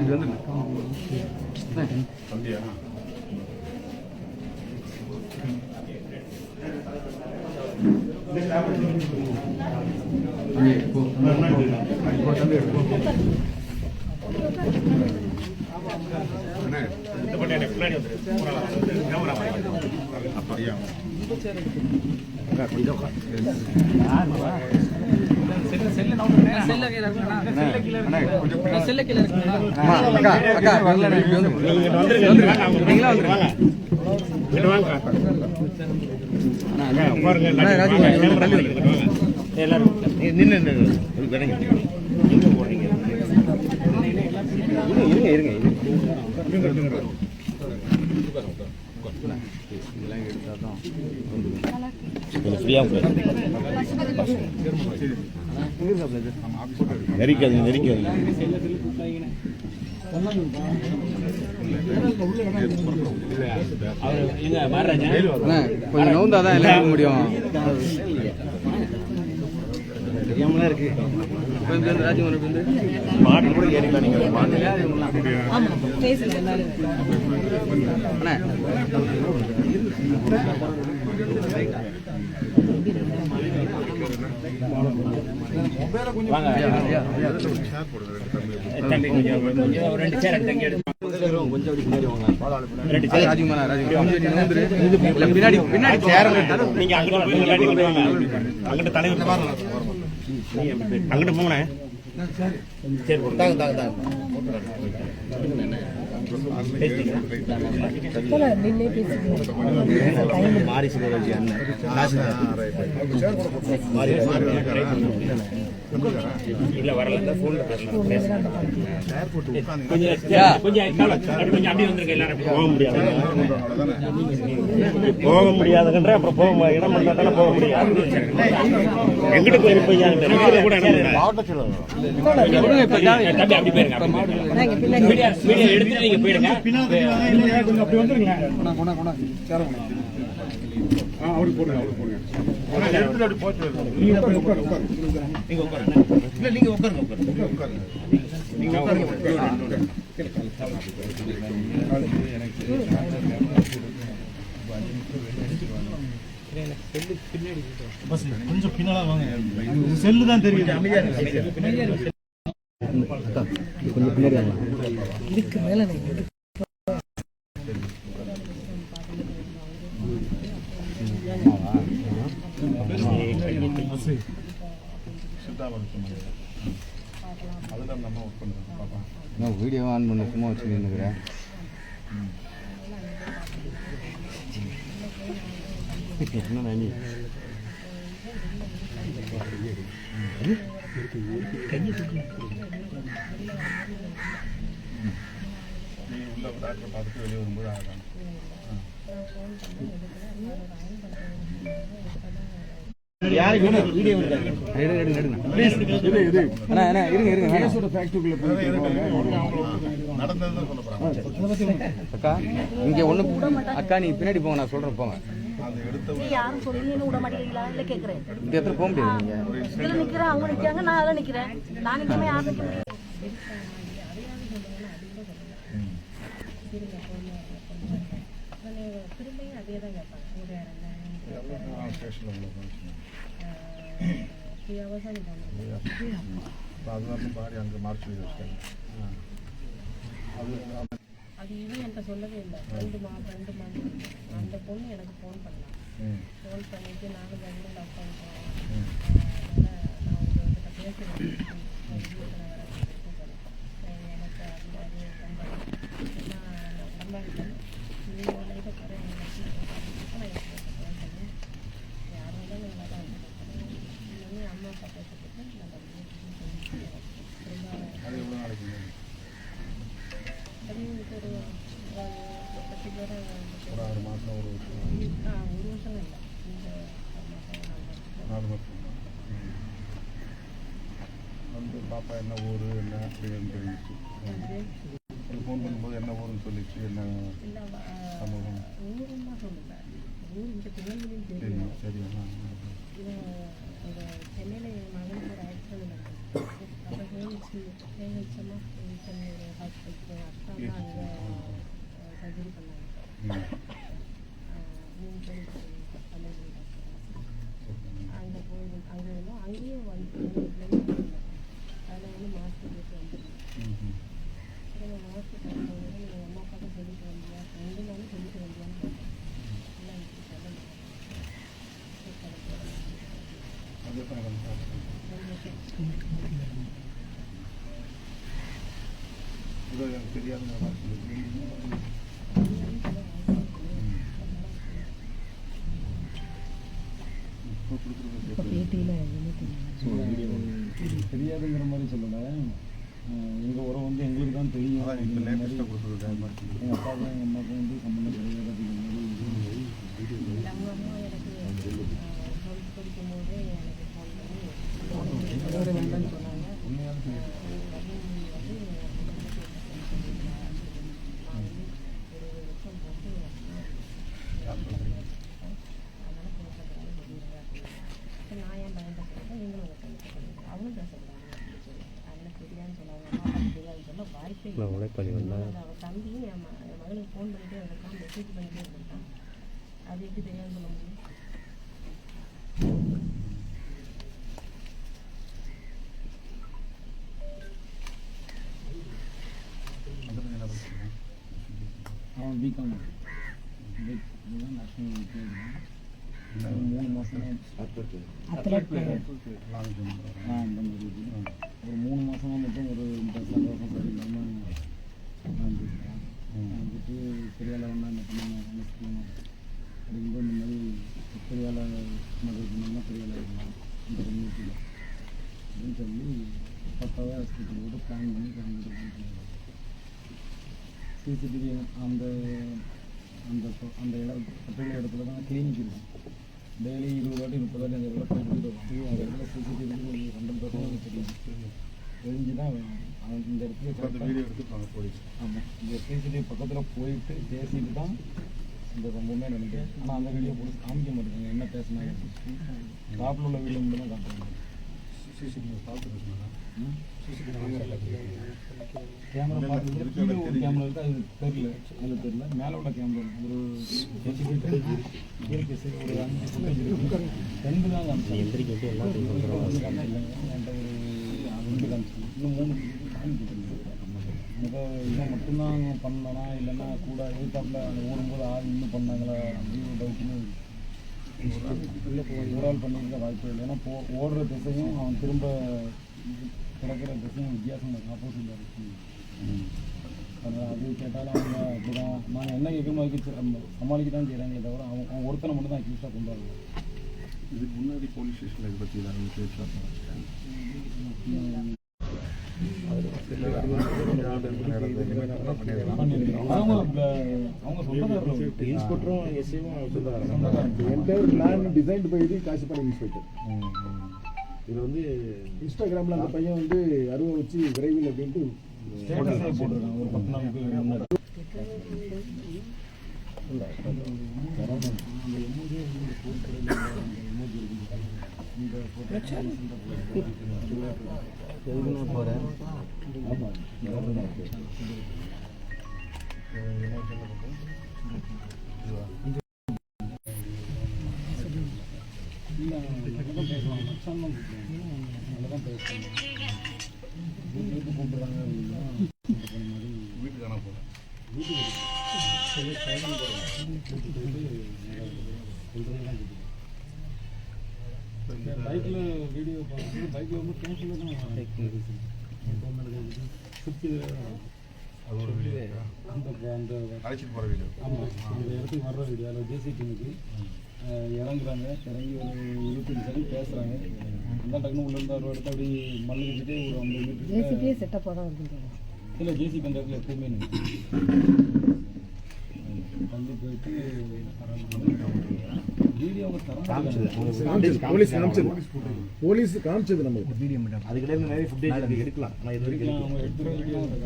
இப்படி வந்து அப்படியா அப்படியா அம்மா, அக்கா இருங்க இருங்க இப்படி தள்ளி வந்துருங்க. நெரிக்காது கொஞ்சம் நவுந்தாதான் எல்லாம் முடியும். இருக்கு. மாட்டு கூட ஏறிக்கலாம் நீங்க பின்னாடி பின்னாடி நீங்க அங்கிட்ட தலைவர் அங்கிட்ட போங்கண்ணே. சரி தாங்க தாங்க தாங்க. சிவராஜி அண்ணன் இல்ல வரல போன்ல போக முடியாது போக முடியாதுன்ற அப்புறம் போக இடம் பண்ணா போக முடியாது எங்கிட்ட போயிருப்பீங்க மாவட்டத்தில் அப்படி போயிருங்க நாங்க போயிடுங்க. அவருக்கு போடுங்க அவருக்கு போடுங்க. நீங்க உட்காருங்க இல்ல நீங்க உட்காருங்க உட்காருங்க. நீங்க உட்காருங்க. கொஞ்சம் பின்னால வாங்க செல்லு தான் தெரியுது. கொஞ்சம் பின்னாடி வாங்க. இதுக்கு மேல நீங்க அதுதான் நம்ம ஒர்க் பண்ணுறோம் பாப்பா நான் வீடியோ ஆன் பண்ண சும்மா வச்சு நின்னுக்கிறேன் என்ன நீ நீ உள்ள டாக்டர் பார்த்துட்டு வெளியே வரும்போது ஆகலாம் அக்கா இங்க ஒண்ணு அக்கா நீ பின்னாடி போங்க நான் சொல்றேன் போங்க யாரும் சொல்லி நீ விட மாட்டேங்கிறீங்களா? இல்ல கேக்குறேன். இந்த இடத்துல போக முடியாது நீங்க இதுல நிக்கிறேன் அவங்க நிக்கிறாங்க நான் அதுல நிக்கிறேன் நான் நிக்காம யார் நிக்க முடியும் ஸ்டேஷனில் உள்ள இப்போ அதுதான் பாடி அங்கே மார்ச் வச்சுட்டாங்க அது அது இவன் என்கிட்ட சொல்லவே இல்லை ரெண்டு மா ரெண்டு மாதம் அந்த பொண்ணு எனக்கு ஃபோன் பண்ணான் ஃபோன் பண்ணிட்டு நானும் கவர்மெண்ட் உட்காந்துட்டோம் ம் நான் உங்ககிட்ட பேசுகிறேன் எனக்கு அந்த அது பாப்பா என்ன ஊர் என்ன அப்படின்னு தெரிஞ்சிச்சு சொல்லிச்சு என்ன இல்லை சமூகம் ஊரும் தான் சொல்லுங்க ஊர் இந்த திருநெல்வேலியும் தெரியும் தெரியும் சரி ஆ, ஆ, ஆ. இது அங்கே சென்னையில் என் மகனுக்கு ஒரு ஆக்சிடென்ட் நடந்தது அப்போ ஃபோன் ஏஹெச்சி ஏஹெச்எம்மா ஏஹெச்எம் ஹாஸ்பிட்டல் அக்கா தான் அங்கே சர்ஜரி பண்ணாங்க மூணு பேர் பல்லவி அங்கே போய் அங்கே இருந்தோம் அங்கேயும் வந்து தெரியாதுங்கிற மாதிரி சொல்லலை எங்கள் உறவு வந்து எங்களுக்கு தான் தெரியும் எங்கள் அப்பாவுக்கும் எங்கள் அம்மாவுக்கும் வந்து சம்மந்தம் கிடையாது அப்படிங்கிற மாதிரி அம்மா எனக்கு எனக்கு வேண்டாம்னு சொன்னாங்க உண்மையான அஹ் ரஜினி வந்து நான் வந்து ஒரு வருஷம் போட்டு யார் சொல்றீங்க? அதனால் பேசக்கூடாது சொல்லிடுங்க அப்படின்னு சரி நான் ஏன் பயன்படுத்துறேன் நீங்களும் உங்கள் பையன் சொல்லுங்க அவனும் பேசக்கூடாது அப்படின்னு சொல்லி அதனால் தெரியாதுன்னு சொன்னாங்க அம்மா அப்பாவுக்கு தெரியாதுன்னு சொல்ல வாய்ப்பே இல்லை அது அவன் தம்பியும் என் ம என் மகனுக்கு ஃபோன் பண்ணிட்டே இருந்திருக்கான் மெசேஜ் பண்ணிட்டே இருந்திருக்கான் அது எப்படி தெரியாது சொல்ல முடியும் அந்த பையன் என்ன படிச்சிருக்கான்? அவன் பிகாம் பிக் இதுதான் நேஷனல் மூணு மாதம் அத்லட் லாங் ஜம்ப் ஆ அந்த மாதிரி இது ஒரு மூணு மாதமாக மட்டும் ஒரு இந்த சந்தோஷம் சரியில்லாமல் வந்துருக்கேன் வந்துட்டு பெரிய அளவுனா என்ன பண்ணாங்க என்ன செய்யணும் அப்படிங்கும்போது இந்த மாதிரி பெரிய ஆளை மதுரை பண்ணோம்னா பெரிய ஆளை இருக்கலாம் இந்த கம்யூனிட்டியில் அப்படின்னு சொல்லி பக்காவாக ஹாஸ்பிட்டல் போட்டு பிளான் பண்ணி கிளம்பிட்டு சிசிடிவி அந்த அந்த இடம் பர்டிகுலர் இடத்துல தான் இருக்கும் டெய்லி இருபது வாட்டி முப்பது வாட்டி அந்த இடத்துல போயிட்டு வருவோம். அந்த இடத்துல சிசிடிவி ஹண்ட்ரட் பர்சன்ட் தெரியும். தெரிஞ்சு தான் அவன் இந்த இடத்துல வீடியோ எடுத்துப்பாங்க போலீஸ் ஆமாம் இந்த சிசிடிவி பக்கத்தில் போயிட்டு பேசிட்டு தான் இந்த சம்பவமே நடந்தது. ஆனால் அந்த வீடியோ போட்டு காமிக்க மாட்டேங்க என்ன பேசினாங்க டாப்பில் உள்ள வீடியோ மட்டும் தான் காட்டுறாங்க. கேமரா பார்த்து கீழே ஒரு கேமரா இருக்கு அது தெரியல அதில் தெரியல மேலே உள்ள கேமரா ஒரு இருக்கு சரி ஒரு அஞ்சு ஃபுட்டேஜ் இருக்கு ரெண்டு தான் காமிச்சாங்க எந்திரிக்க என்கிட்ட ஒரு ரெண்டு காமிச்சாங்க இன்னும் மூணு காமிச்சிட்டு இதை மட்டும்தான் பண்ணலனா இல்லைன்னா கூட எதிர்த்தாப்புல அந்த ஓடும்போது ஆள் இன்னும் பண்ணாங்களா அப்படின்னு டவுட்னு ஓவரால் ஆள் பண்ணியிருக்க வாய்ப்பு இல்லை ஏன்னா போ ஓடுற திசையும் அவன் திரும்ப கிடக்கிற திசையும் வித்தியாசம் ஆப்போசிட்டில் இருக்கு அதனால் அது கேட்டாலும் அவங்க அப்படிதான் நாங்கள் என்ன கேட்கணுமோ அதுக்கு சமாளிக்க தான் செய்கிறாங்க தவிர அவன் அவன் ஒருத்தனை மட்டும் தான் அக்யூஸ்டாக கொண்டு இதுக்கு முன்னாடி போலீஸ் ஸ்டேஷனில் இதை பற்றி ஏதாவது பேச்சுவார்த்தை டிசைன்டு பை தி இன்ஸ்பெக்டர் இது வந்து இன்ஸ்டாகிராமில் அந்த பையன் வந்து அருவா வச்சு விரைவில் அப்படின்ட்டு போட்டிருக்காங்க ஒரு போகிறேன் வீட்டுக்கான போகிறேன் தான் பேசுவாங்க வீட்டுக்கு கூப்பிடுறாங்க அப்படின்னா வீட்டுக்கு தானே போகிறேன் பைக்கில் வீடியோ பார்க்குறது பைக்கில் வந்து கேஷில் தான் சுற்றி அது ஒரு வீடியோ அந்த அந்த அழைச்சிட்டு போகிற வீடியோ. ஆமாம் அந்த இடத்துக்கு வர்ற வீடியோ அதில் ஜேசி டீமுக்கு இறங்குறாங்க இறங்கி ஒரு இருபத்தஞ்சு செகண்ட் பேசுகிறாங்க அந்த டக்குனு உள்ள இருந்து ஒரு இடத்த அப்படி மல்லு ஒரு ஐம்பது மீட்டர் ஜேசிபியே செட்டப்பாக தான் இருக்குங்க இல்லை ஜேசி அந்த இடத்துல எப்பவுமே. வந்து போயிட்டு காமிச்சது. போலீஸ் காமிச்சது. நமக்கு அதுக்கிட்ட நிறைய ஃபுட்டேஜ் எடுக்கலாம். ஆனால் இது வரைக்கும்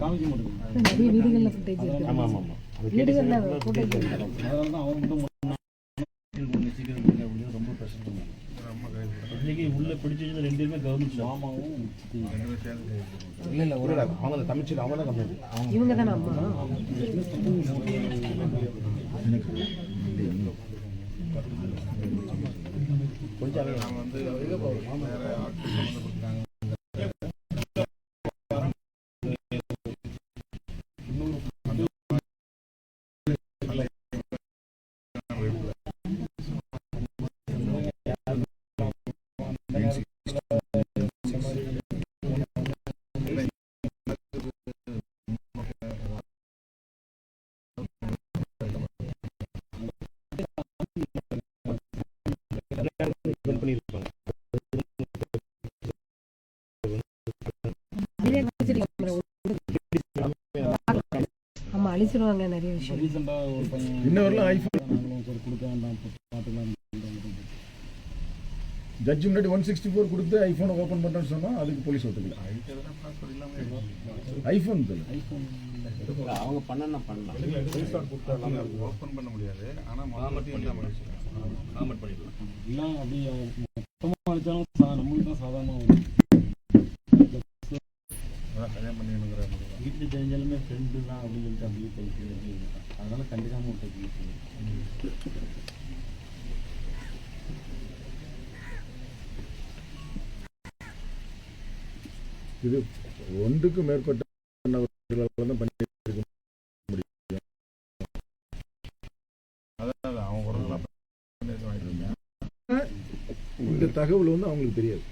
காமிக்க மாட்டேங்குது. நிறைய வீடுகளில் ஃபுட்டேஜ் இருக்கு ஆமாம் ஆமாம் ஆமாம் அது வீடுகளில் ஃபுட்டேஜ் இருக்கு அதனால தான் அவங்க மட்டும் சீக்கிரம் அப்படின்னு ரொம்ப பிரச்சனை. இன்னைக்கு உள்ள ரெண்டு பேருமே கவர்மெண்ட் மாமாவும். இல்ல இல்ல ஒரு அவங்க தமிழ்ச்சி அவங்க தான் கம்ப்ளைண்ட். இவங்க தானே அம்மா நாங்க வந்து வேற ஆட்கள் சம்மந்தப்பட்டாங்க பண்ணியிருப்பாங்க. ஆமா அழிச்சிருவாங்க நிறைய விஷயம். ரீசெண்டாக ஒரு பையன் இன்ன வரலாம் ஐஃபோன். நாங்களும் சரி கொடுக்க வேண்டாம் பார்த்துக்கலாம் ஜட்ஜி முன்னாடி ஒன் சிக்ஸ்டி ஃபோர் கொடுத்து ஐஃபோனை ஓப்பன் பண்ணுறேன்னு சொன்னால் அதுக்கு போலீஸ் ஒத்துக்கல. ஐஃபோன் தெரியல அவங்க பண்ணா பண்ணலாம். ஓப்பன் பண்ண முடியாது. ஆனால் காமெண்ட் பண்ணிடலாம் எல்லாம் அப்படியே மொத்தமாக அடித்தாலும் சா நம்மளுக்கு தான் சாதாரணமாக வரும். கல்யாணம் பண்ணிங்கிற வீட்டில் தெரிஞ்சாலுமே ஃப்ரெண்டு தான் அப்படின்னு சொல்லிட்டு அப்படியே பேசி அப்படியே இருக்கான். அதனால கண்டுக்காம விட்டு இது ஒன்றுக்கு மேற்பட்ட தான் பண்ணி அதான் அவன் ஒரு நாள் பண்ணிட்டு வாங்கிட்டு இந்த தகவல் வந்து அவங்களுக்கு தெரியாது